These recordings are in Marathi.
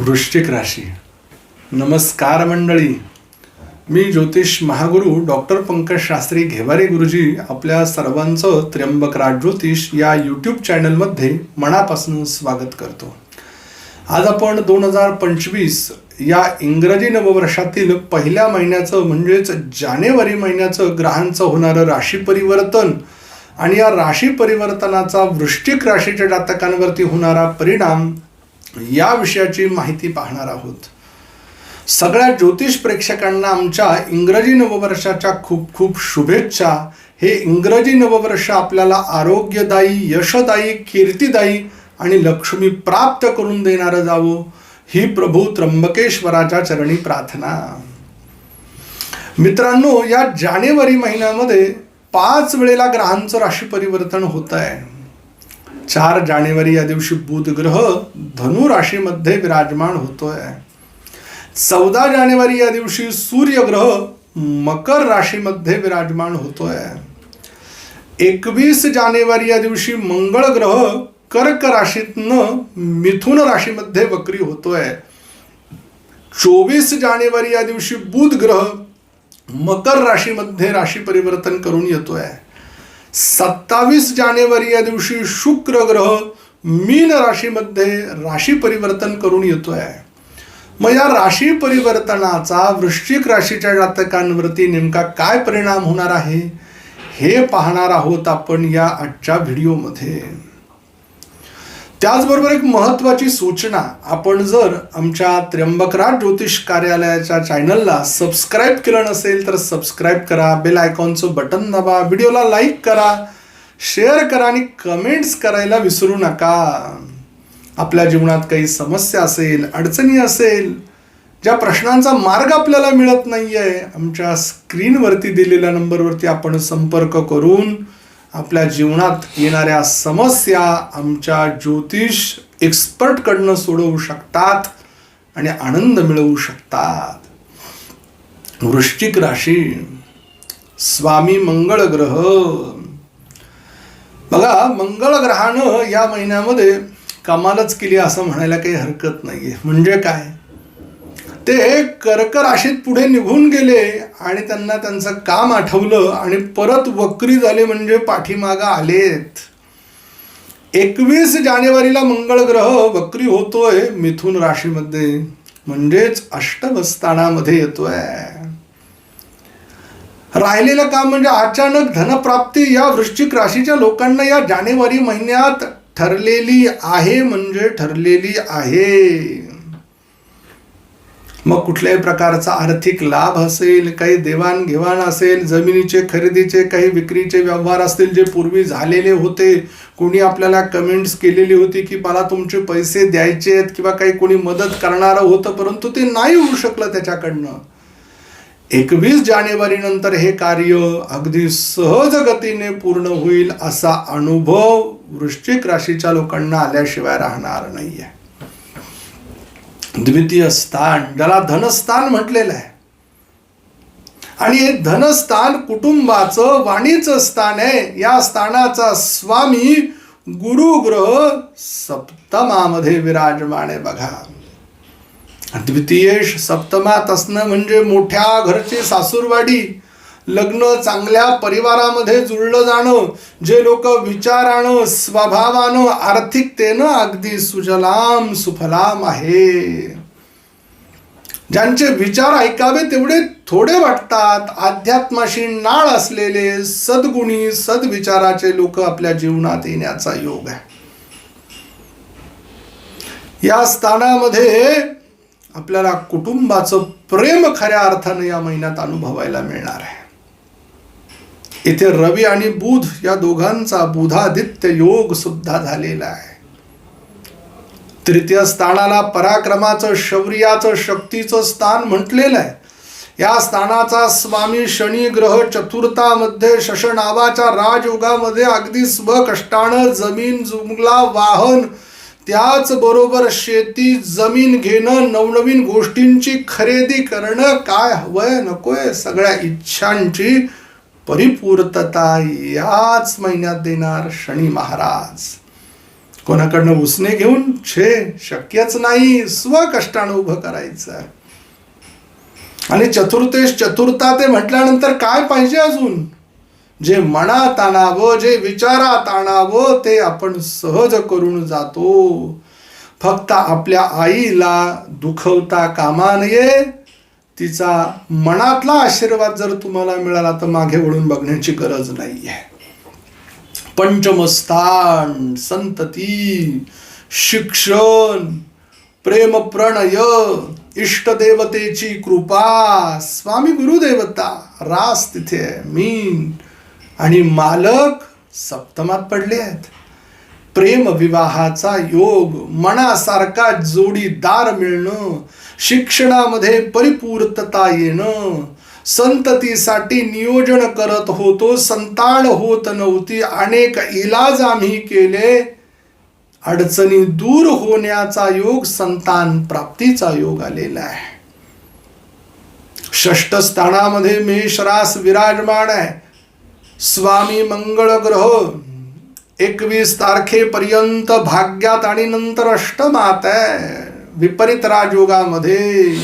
वृश्चिक राशी. नमस्कार मंडळी. मी ज्योतिष महागुरु डॉक्टर पंकज शास्त्री घेवारे गुरुजी आपल्या सर्वांचं त्र्यंबक राज ज्योतिष या यूट्यूब चॅनलमध्ये मनापासून स्वागत करतो. आज आपण दोन हजार पंचवीस या इंग्रजी नववर्षातील पहिल्या महिन्याचं म्हणजेच जानेवारी महिन्याचं ग्रहांचं होणारं राशी परिवर्तन आणि या राशी परिवर्तनाचा वृश्चिक राशीच्या जातकांवरती होणारा परिणाम या विषयाची माहिती पाहणार आहोत. सगळ्या ज्योतिष प्रेक्षकांना आमच्या इंग्रजी नववर्षाच्या खूप खूप शुभेच्छा. हे इंग्रजी नववर्ष आपल्याला आरोग्यदायी यशदायी कीर्तिदायी आणि लक्ष्मी प्राप्त करून देणारं जावं ही प्रभू त्र्यंबकेश्वराच्या चरणी प्रार्थना. मित्रांनो या जानेवारी महिन्यामध्ये पाच वेळेला ग्रहांचं राशी परिवर्तन होत आहे चार जानेवारी या दिवशी बुध ग्रह धनु राशीमध्ये विराजमान होतोय. चौदा जानेवारी या दिवशी सूर्य ग्रह मकर राशीमध्ये विराजमान होतोय. एकवीस जानेवारी या दिवशी मंगळ ग्रह कर्क राशीतनं मिथुन राशीमध्ये वक्री होतोय. चोवीस जानेवारी या दिवशी बुध ग्रह मकर राशीमध्ये राशी परिवर्तन करून येतोय. सत्तावीस जानेवारी या दिवशी शुक्र ग्रह मीन राशीमध्ये राशी परिवर्तन करून येतो आहे मग या राशी परिवर्तनाचा वृश्चिक राशीच्या जातकांवरती नेमका काय परिणाम होणार आहे हे पाहणार आहोत आपण या आजच्या व्हिडिओमध्ये. त्याचबरोबर एक महत्वाची सूचना आपण जर आमच्या त्र्यंबकराज ज्योतिष कार्यालयाच्या चॅनलला सबस्क्राईब केलं नसेल तर सबस्क्राईब करा बेल आयकॉनचं बटन दाबा व्हिडिओला लाईक करा शेअर करा आणि कमेंट्स करायला विसरू नका. आपल्या जीवनात काही समस्या असेल अडचणी असेल ज्या प्रश्नांचा मार्ग आपल्याला मिळत नाहीये आमच्या स्क्रीनवरती दिलेल्या नंबरवरती आपण संपर्क करून आपल्या जीवनात येणाऱ्या समस्या आमच्या ज्योतिष एक्सपर्टकडनं सोडवू शकतात आणि आनंद मिळवू शकतात. वृश्चिक राशी स्वामी मंगळ ग्रह. बघा मंगळ ग्रहानं या महिन्यामध्ये कमालच केली असं म्हणायला काही हरकत नाही आहे म्हणजे काय? ते कर्क राशीत पुढे निघून गेले आणि त्यांना त्यांचं काम आठवलं आणि परत वक्री झाले म्हणजे पाठीमागं आलेत. एकवीस जानेवारीला मंगळ ग्रह वक्री होतोय मिथुन राशीमध्ये. म्हणजेच अष्टमस्थानामध्ये येतोय. राहिलेलं काम म्हणजे अचानक धनप्राप्ती. या वृश्चिक राशीच्या लोकांना या जानेवारी महिन्यात ठरलेली आहे म्हणजे ठरलेली आहे. मग कुठल्याही प्रकारचा आर्थिक लाभ असेल काही देवाणघेवाण असेल जमिनीचे खरेदीचे काही विक्रीचे व्यवहार असतील जे पूर्वी झालेले होते कोणी आपल्याला कमेंट्स केलेली होती की मला तुमचे पैसे द्यायचे आहेत किंवा काही कोणी मदत करणारं होतं परंतु ते नाही होऊ शकलं त्याच्याकडनं. एकवीस जानेवारी नंतर हे कार्य अगदी सहज गतीने पूर्ण होईल असा अनुभव वृश्चिक राशीच्या लोकांना आल्याशिवाय राहणार नाहीये. द्वितीय स्थान ज्याला धनस्थान म्हटलेलं आहे. आणि हे धनस्थान कुटुंबाचं वाणीचं स्थान आहे. या स्थानाचा स्वामी गुरुग्रह सप्तमामध्ये विराजमान आहे बघा. द्वितीयेश सप्तमात असणं म्हणजे मोठ्या घरची सासूरवाडी. लग्न चांगल्या परिवारामध्ये जुळलं जाणं जे लोक विचारानं स्वभावानं आर्थिकतेनं अगदी सुजलाम सुफलाम आहे. ज्यांचे विचार ऐकावे तेवढे थोडे वाटतात. अध्यात्माशी नाळ असलेले सद्गुणी सद्विचाराचे लोक आपल्या जीवनात येण्याचा योग आहे. या स्थानामध्ये आपल्याला कुटुंबाचं प्रेम खऱ्या अर्थानं या महिन्यात अनुभवायला मिळणार आहे. इथे रवी आणि बुध या दोघांचा बुधादित्य योग सुद्धा झालेला आहे. तृतीय स्थानाला पराक्रमाचं शौर्याचं शक्तीचं स्थान म्हटलेलं आहे. या स्थानाचा स्वामी शनी ग्रह चतुर्थामध्ये शशनावाच्या राजयुगामध्ये राजयोगामध्ये अगदी स्वकष्टानं जमीन जुमला वाहन त्याचबरोबर शेती जमीन घेणं नवनवीन गोष्टींची खरेदी करणं काय हवंय नकोय सगळ्या इच्छांची परिपूर्तता याच महिन्यात देणार शनी महाराज. कोणाकडनं उसने घेऊन छे शक्यच नाही स्वकष्टानं उभं करायचं. आणि चतुर्थेश चतुर्था ते म्हटल्यानंतर काय पाहिजे अजून? जे मनात आणावं जे विचारात आणावं ते आपण सहज करून जातो. फक्त आपल्या आईला दुखवता कामा नये तिचा मनातला आशीर्वाद जर तुम्हाला मिळाला तर मागे वळून बघण्याची गरज नाही आहे पंचमस्थान संतती शिक्षण प्रेम प्रणय इष्टदेवतेची कृपा स्वामी गुरुदेवता रास तिथे आहे मीन. आणि मालक सप्तमात पडले आहेत. प्रेम विवाहाचा योग मनासारखा जोडीदार मिळणं शिक्षणामध्ये परिपूर्तता येणं संततीसाठी नियोजन करत होतो संतान होत नव्हती अनेक इलाज आम्ही केले. अडचणी दूर होण्याचा योग संतान प्राप्तीचा योग आलेला आहे. षष्ठ स्थानामध्ये मेषरास विराजमान आहे. स्वामी मंगळ ग्रह एकवीस तारखेपर्यंत भाग्यात आणि नंतर अष्टमात आहे. विपरीत राजयोगामध्ये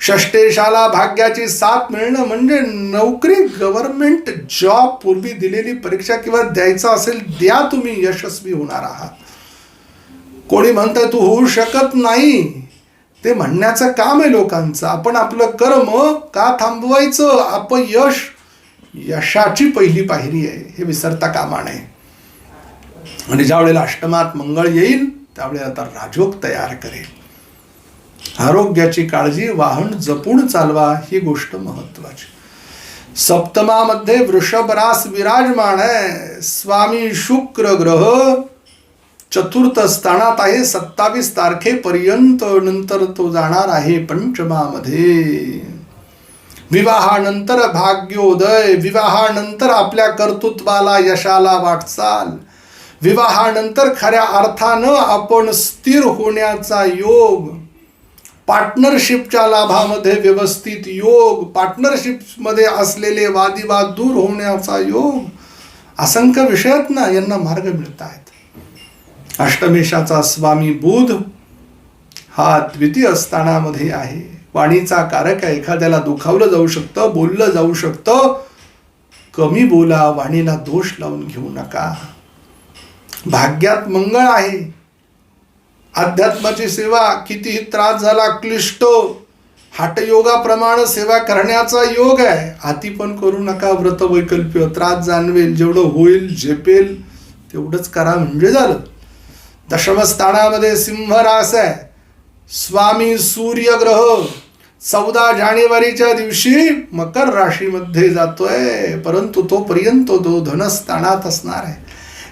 षष्टेशाला भाग्याची साथ मिळणं म्हणजे नोकरी गव्हर्नमेंट जॉब पूर्वी दिलेली परीक्षा किंवा द्यायचा असेल द्या तुम्ही यशस्वी होणार आहात. कोणी म्हणतंय तू होऊ शकत नाही. ते म्हणण्याचं काम आहे लोकांचं. आपण आपलं कर्म का थांबवायचं? आपण यश यशाची पहिली पायरी आहे. हे विसरता कामा नये. आणि ज्या वेळेला अष्टमात मंगळ येईल त्यावेळेला आता राजोग तयार करेल. आरोग्याची काळजी वाहन जपून चालवा ही गोष्ट महत्वाची सप्तमामध्ये वृषभ रास विराजमान आहे. स्वामी शुक्र ग्रह चतुर्थ स्थानात आहे. सत्तावीस तारखेपर्यंत नंतर तो जाणार आहे पंचमामध्ये. विवाहानंतर भाग्योदय विवाहानंतर आपल्या कर्तृत्वाला यशाला वाटचाल. विवाहानंतर खऱ्या अर्थानं आपण स्थिर होण्याचा योग पार्टनरशिपच्या लाभामध्ये व्यवस्थित योग पार्टनरशिपमध्ये असलेले वादिवाद दूर होण्याचा योग असंख्य विषयात ना यांना मार्ग मिळत आहेत. अष्टमेशाचा स्वामी बुध हा द्वितीय स्थानामध्ये आहे. वाणीचा कारक आहे. एखाद्याला दुखावलं जाऊ शकतं बोललं जाऊ शकतं. कमी बोला वाणीला दोष लावून घेऊ नका. भाग्यात मंगळ आहे. अध्यात्माची सेवा कितीही त्रास झाला क्लिष्ट. हटयोगाप्रमाणे सेवा करण्याचा योग आहे. हाती पण करू नका व्रत वैकल्प्य त्रास जाणवेल जेवढं होईल झेपेल तेवढंच करा म्हणजे झालं. दशमस्थानामध्ये सिंह रास आहे. स्वामी सूर्यग्रह चौदा जानेवारीच्या दिवशी मकर राशीमध्ये जातोय. परंतु तोपर्यंत तो धनस्थानात असणार आहे.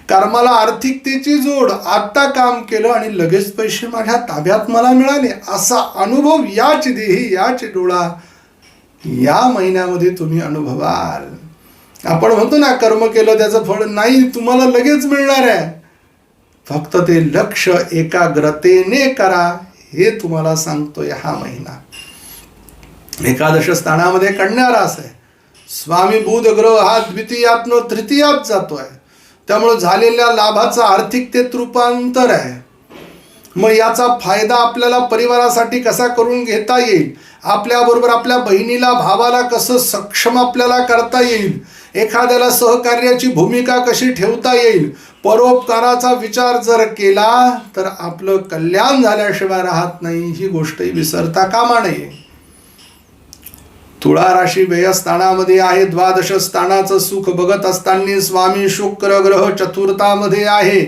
कर्माला आर्थिकतेची जोड आता काम केलं आणि लगेच पैसे माझ्या ताब्यात मला मिळाले. असा अनुभव याच देही याच डोळा या महिन्यामध्ये तुम्ही अनुभवाल. आपण म्हणतो ना कर्म केलं त्याचं फळ नाही तुम्हाला लगेच मिळणार आहे. फक्त ते लक्ष एकाग्रतेने करा हे तुम्हाला सांगतोय हा महिना. एकादश स्थानामध्ये कन्या रास आहे. स्वामी बुध ग्रह हा द्वितीयात्न तृतीयात जातोय. त्यामुळे झालेल्या लाभाचं आर्थिकतेत रूपांतर आहे. मग याचा फायदा आपल्याला परिवारासाठी कसा करून घेता येईल? आपल्याबरोबर आपल्या बहिणीला भावाला कसं सक्षम आपल्याला करता येईल? एखाद्याला सहकार्याची भूमिका कशी ठेवता येईल? परोपकाराचा विचार जर केला तर आपलं कल्याण झाल्याशिवाय राहत नाही ही गोष्टही विसरता कामा नये. तुळा राशी व्ययस्थानामध्ये आहे द्वादश स्थानाचं सुख बघत असताना स्वामी शुक्र ग्रह चतुर्थामध्ये आहे.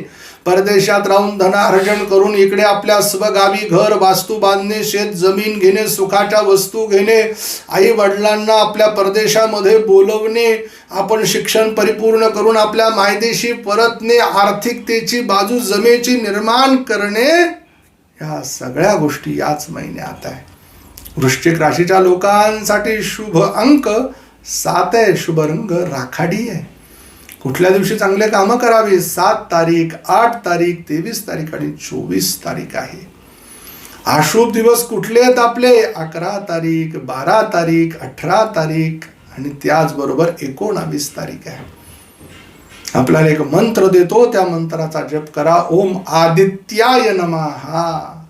परदेशात राहून धनार्जन करून इकडे आपल्या स्वगावी घर वास्तू बांधणे शेत जमीन घेणे सुखाच्या वस्तू घेणे आई वडिलांना आपल्या परदेशामध्ये बोलवणे आपण शिक्षण परिपूर्ण करून आपल्या मायदेशी परतणे आर्थिकतेची बाजू जमेची निर्माण करणे ह्या सगळ्या गोष्टी याच महिन्यात आहे. वृश्चिक राशीच्या लोकांसाठी शुभ अंक सात आहे शुभ रंग राखाडी आहे. कुठल्या दिवशी चांगले कामं करावी? सात तारीख आठ तारीख तेवीस तारीख आणि चोवीस तारीख आहे. अशुभ दिवस कुठले आहेत आपले? अकरा तारीख बारा तारीख अठरा तारीख आणि त्याचबरोबर एकोणावीस तारीख आहे. आपल्याला एक मंत्र देतो त्या मंत्राचा जप करा. ओम आदित्याय नमहा